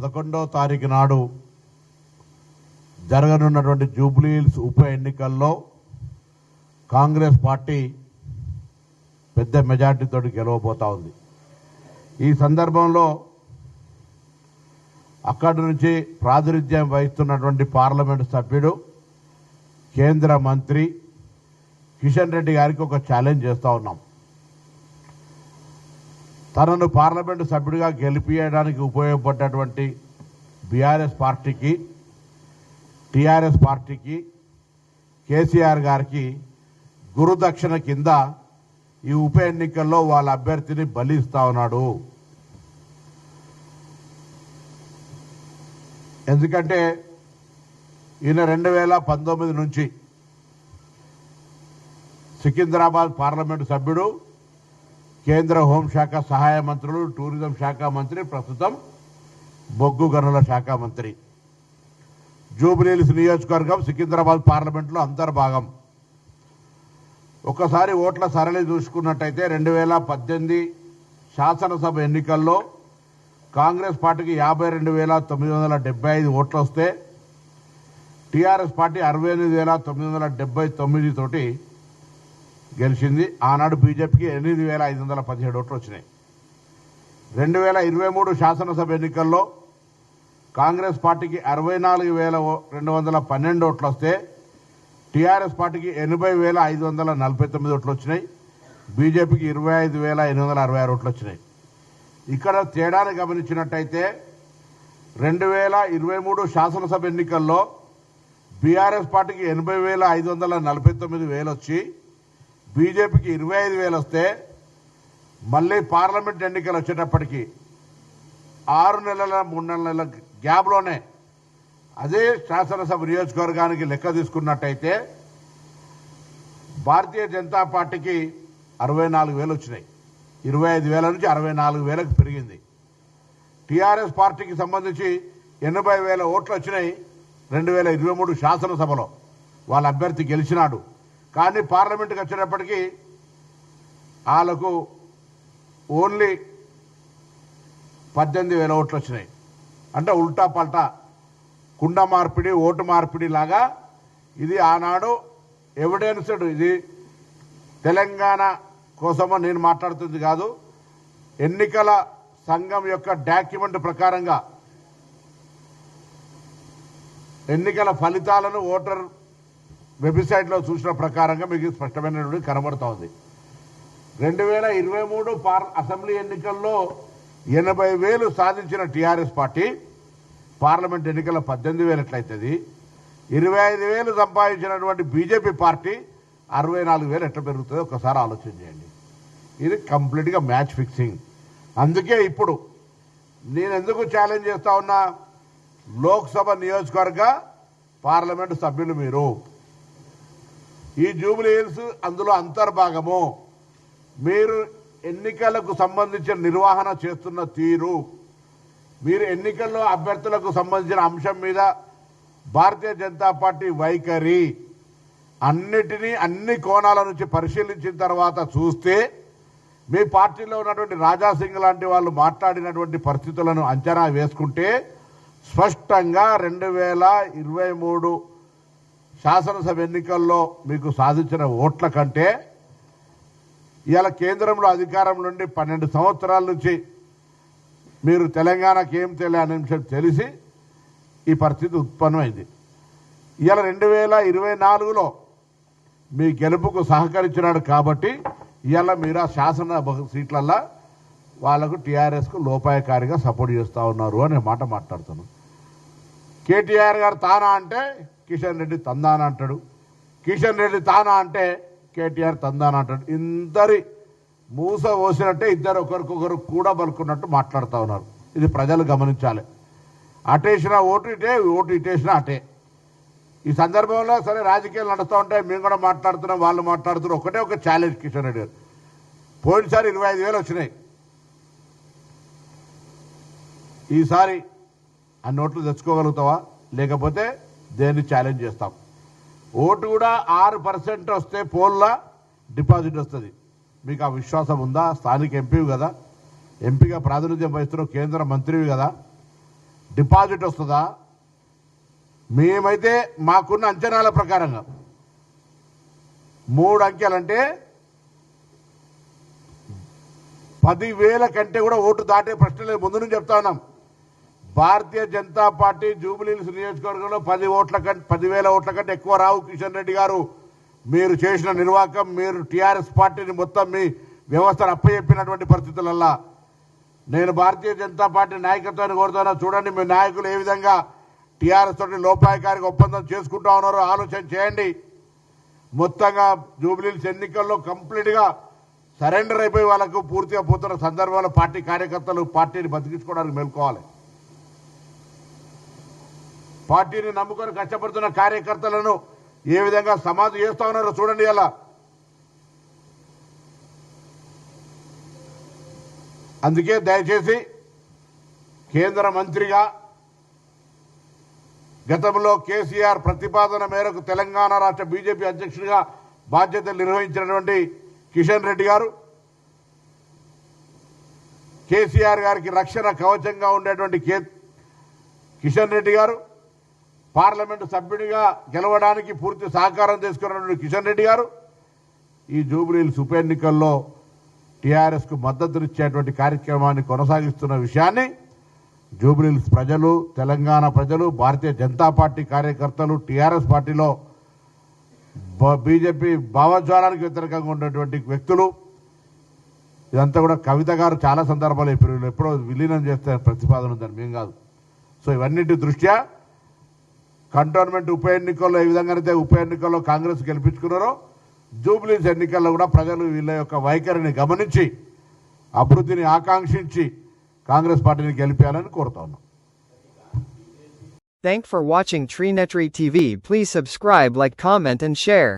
పదకొండవ తారీఖు నాడు జరగనున్నటువంటి జూబ్లీహిల్స్ ఉప ఎన్నికల్లో కాంగ్రెస్ పార్టీ పెద్ద మెజార్టీతో గెలవబోతా ఉంది. ఈ సందర్భంలో అక్కడి నుంచి ప్రాతినిధ్యం వహిస్తున్నటువంటి పార్లమెంటు సభ్యుడు కేంద్ర మంత్రి కిషన్ రెడ్డి గారికి ఒక ఛాలెంజ్ చేస్తూ ఉన్నాం. తనను పార్లమెంటు సభ్యుడిగా గెలిపించడానికి ఉపయోగపడ్డటువంటి బీఆర్ఎస్ పార్టీకి టీఆర్ఎస్ పార్టీకి కేసీఆర్ గారికి గురుదక్షిణ కింద ఈ ఉప ఎన్నికల్లో వాళ్ళ అభ్యర్థిని బలిస్తా ఉన్నాడు. ఎందుకంటే ఈయన రెండు వేల పంతొమ్మిది నుంచి సికింద్రాబాద్ పార్లమెంటు సభ్యుడు కేంద్ర హోంశాఖ సహాయ మంత్రులు టూరిజం శాఖ మంత్రి ప్రస్తుతం బొగ్గు గనుల శాఖ మంత్రి. జూబ్లీహిల్స్ నియోజకవర్గం సికింద్రాబాద్ పార్లమెంట్లో అంతర్భాగం. ఒకసారి ఓట్ల సరళి చూసుకున్నట్టయితే రెండు వేల పద్దెనిమిది శాసనసభ ఎన్నికల్లో కాంగ్రెస్ పార్టీకి యాభై రెండు వేల తొమ్మిది వందల డెబ్బై ఐదు ఓట్లు వస్తే టీఆర్ఎస్ పార్టీ అరవై ఎనిమిది వేల తొమ్మిది వందల డెబ్బై తొమ్మిది తోటి గెలిచింది. ఆనాడు బీజేపీకి ఎనిమిది వేల ఐదు వందల పదిహేడు ఓట్లు వచ్చినాయి. రెండు వేల ఇరవై మూడు శాసనసభ ఎన్నికల్లో కాంగ్రెస్ పార్టీకి అరవై నాలుగు వేల ఓ- రెండు వందల పన్నెండు ఓట్లు వస్తే టీఆర్ఎస్ పార్టీకి ఎనభై వేల ఐదు వందల నలభై తొమ్మిది ఓట్లు వచ్చినాయి. బీజేపీకి ఇరవై ఐదు వేల ఎనిమిది వందల అరవై ఆరు ఓట్లు వచ్చినాయి. ఇక్కడ తేడాను గమనించినట్టయితే రెండు వేల ఇరవై మూడు శాసనసభ ఎన్నికల్లో బీఆర్ఎస్ పార్టీకి ఎనభై వేల ఐదు వందల నలభై తొమ్మిది వేలు వచ్చి బీజేపీకి ఇరవై ఐదు వేలు వస్తే మళ్ళీ పార్లమెంట్ ఎన్నికలు వచ్చేటప్పటికి ఆరు నెలల మూడు నెలల గ్యాప్లోనే అదే శాసనసభ నియోజకవర్గానికి లెక్క తీసుకున్నట్టయితే భారతీయ జనతా పార్టీకి అరవై నాలుగు వేలు వచ్చినాయి. ఇరవై ఐదు వేల నుంచి అరవై నాలుగు వేలకు పెరిగింది. టీఆర్ఎస్ పార్టీకి సంబంధించి ఎనభై వేల ఓట్లు వచ్చినాయి రెండు వేల ఇరవై మూడు శాసనసభలో. వాళ్ళ అభ్యర్థి గెలిచినాడు. కానీ పార్లమెంట్కి వచ్చేటప్పటికీ వాళ్ళకు ఓన్లీ పద్దెనిమిది వేల ఓట్లు వచ్చినాయి. అంటే ఉల్టా పల్టా కుండ మార్పిడి ఓటు మార్పిడి లాగా ఇది ఆనాడు ఎవిడెన్స్డ్ ఇది తెలంగాణ కోసమో నేను మాట్లాడుతుంది కాదు ఎన్నికల సంఘం యొక్క డాక్యుమెంట్ ప్రకారంగా ఎన్నికల ఫలితాలను ఓటర్ వెబ్సైట్లో చూసిన ప్రకారంగా మీకు స్పష్టమైనటువంటి కనబడుతూ ఉంది రెండు వేల ఇరవై మూడు పార్ అసెంబ్లీ ఎన్నికల్లో ఎనభై వేలు సాధించిన టీఆర్ఎస్ పార్టీ పార్లమెంట్ ఎన్నికల పద్దెనిమిది వేలు ఎట్లయితుంది? ఇరవై ఐదు వేలు సంపాదించినటువంటి బీజేపీ పార్టీ అరవై నాలుగు వేలు ఎట్లా పెరుగుతుందో ఒకసారి ఆలోచన చేయండి. ఇది కంప్లీట్గా మ్యాచ్ ఫిక్సింగ్. అందుకే ఇప్పుడు నేను ఎందుకు ఛాలెంజ్ చేస్తా ఉన్నా? లోక్సభ నియోజకవర్గ పార్లమెంటు సభ్యులు మీరు. ఈ జూబ్లీ హిల్స్ అందులో అంతర్భాగము. మీరు ఎన్నికలకు సంబంధించిన నిర్వహణ చేస్తున్న తీరు మీరు ఎన్నికల్లో అభ్యర్థులకు సంబంధించిన అంశం మీద భారతీయ జనతా పార్టీ వైఖరి అన్నిటినీ అన్ని కోణాల నుంచి పరిశీలించిన తర్వాత చూస్తే మీ పార్టీలో ఉన్నటువంటి రాజాసింగ్ లాంటి వాళ్ళు మాట్లాడినటువంటి పరిస్థితులను అంచనా వేసుకుంటే స్పష్టంగా రెండు వేల ఇరవై మూడు శాసనసభ ఎన్నికల్లో మీకు సాధించిన ఓట్ల కంటే ఇవాళ కేంద్రంలో అధికారం నుండి పన్నెండు సంవత్సరాల నుంచి మీరు తెలంగాణకి ఏం తెలియని అంశం తెలిసి ఈ పరిస్థితి ఉత్పన్నమైంది. ఇవాళ రెండు వేల ఇరవై నాలుగులో మీ గెలుపుకు సహకరించినాడు కాబట్టి ఇవాళ మీరు ఆ శాసన సీట్లల్లో వాళ్ళకు టీఆర్ఎస్కు లోపాయకారిగా సపోర్ట్ చేస్తూ ఉన్నారు అనే మాట మాట్లాడుతున్నాను కేటీఆర్ గారు తానా అంటే కిషన్ రెడ్డి తందాన అంటాడు. కిషన్ రెడ్డి తానా అంటే కేటీఆర్ తందాన అంటాడు. ఇద్దరి మూస పోసినట్టే ఇద్దరు ఒకరికొకరు కూడా పలుకున్నట్టు మాట్లాడుతూ ఉన్నారు. ఇది ప్రజలు గమనించాలి. అటేసిన ఓటు ఇటే ఓటు ఇటేసిన అటే. ఈ సందర్భంలో సరే రాజకీయాలు నడుస్తూ ఉంటాయి మేము కూడా మాట్లాడుతున్నాం వాళ్ళు మాట్లాడుతున్నారు. ఒకటే ఒక ఛాలెంజ్ కిషన్ రెడ్డి గారు. పోయినసారి ఇరవై ఐదు వేలు వచ్చినాయి. ఈసారి ఆ నోట్లు తెచ్చుకోగలుగుతావా? లేకపోతే దేన్ని ఛాలెంజ్ చేస్తాం. ఓటు కూడా ఆరు పర్సెంట్ వస్తే పోల్లా డిపాజిట్ వస్తుంది. మీకు ఆ విశ్వాసం ఉందా? స్థానిక ఎంపీవి కదా. ఎంపీగా ప్రాతినిధ్యం వహిస్తున్నావు కేంద్ర మంత్రివి కదా. డిపాజిట్ వస్తుందా? మేమైతే మాకున్న అంచనాల ప్రకారంగా మూడు అంకెలంటే పదివేల కంటే కూడా ఓటు దాటే ప్రశ్న లేదు ముందు నుంచి చెప్తా ఉన్నాం. భారతీయ జనతా పార్టీ జూబిలీహిల్స్ నియోజకవర్గంలో పది ఓట్ల కంటే పదివేల ఓట్ల కంటే ఎక్కువ రావు కిషన్ రెడ్డి గారు. మీరు చేసిన నిర్వాహకం మీరు టీఆర్ఎస్ పార్టీని మొత్తం మీ వ్యవస్థను అప్పచెప్పినటువంటి పరిస్థితులల్లా. నేను భారతీయ జనతా పార్టీ నాయకత్వాన్ని కోరుతున్నా చూడండి మీ నాయకులు ఏ విధంగా టీఆర్ఎస్ తోటి లోపాయకారికి ఒప్పందం చేసుకుంటా ఉన్నారో ఆలోచన చేయండి. మొత్తంగా జూబిలీస్ ఎన్నికల్లో కంప్లీట్గా సరెండర్ అయిపోయి వాళ్ళకు పూర్తిగా పోతున్న సందర్భంలో పార్టీ కార్యకర్తలు పార్టీని బతికించుకోవడానికి మేల్కోవాలి. పార్టీని నమ్ముకొని కష్టపడుతున్న కార్యకర్తలను ఏ విధంగా సమాధి చేస్తా ఉన్నారో చూడండి అలా. అందుకే దయచేసి కేంద్ర మంత్రిగా గతంలో కేసీఆర్ ప్రతిపాదన మేరకు తెలంగాణ రాష్ట్ర బీజేపీ అధ్యక్షుడిగా బాధ్యతలు నిర్వహించినటువంటి కిషన్ రెడ్డి గారు కేసీఆర్ గారికి రక్షణ కవచంగా ఉండేటువంటి కే కిషన్ రెడ్డి గారు పార్లమెంటు సభ్యుడిగా గెలవడానికి పూర్తి సహకారం తీసుకున్నటువంటి కిషన్ రెడ్డి గారు ఈ జూబిలీహిల్స్ ఉప ఎన్నికల్లో టీఆర్ఎస్కు మద్దతునిచ్చేటువంటి కార్యక్రమాన్ని కొనసాగిస్తున్న విషయాన్ని జూబ్లీల్స్ ప్రజలు తెలంగాణ ప్రజలు భారతీయ జనతా పార్టీ కార్యకర్తలు టీఆర్ఎస్ పార్టీలో బీజేపీ భావజ్వాలానికి వ్యతిరేకంగా ఉన్నటువంటి వ్యక్తులు ఇదంతా కూడా కవిత గారు చాలా సందర్భాలు చెప్పారు ఎప్పుడో విలీనం చేస్తే ప్రతిపాదన ఉందని మేము కాదు. సో ఇవన్నిటి దృష్ట్యా కంటోన్మెంట్ ఉప ఎన్నికల్లో ఏ విధంగానైతే ఉప ఎన్నికల్లో కాంగ్రెస్ గెలిపించుకున్నారో జూబ్లీస్ ఎన్నికల్లో కూడా ప్రజలు వీళ్ళ యొక్క వైఖరిని గమనించి అభివృద్ధిని ఆకాంక్షించి కాంగ్రెస్ పార్టీని గెలిపేయాలని కోరుతా ఉన్నాం Thank for watching నెట్రీ TV. Please subscribe, like, comment and share.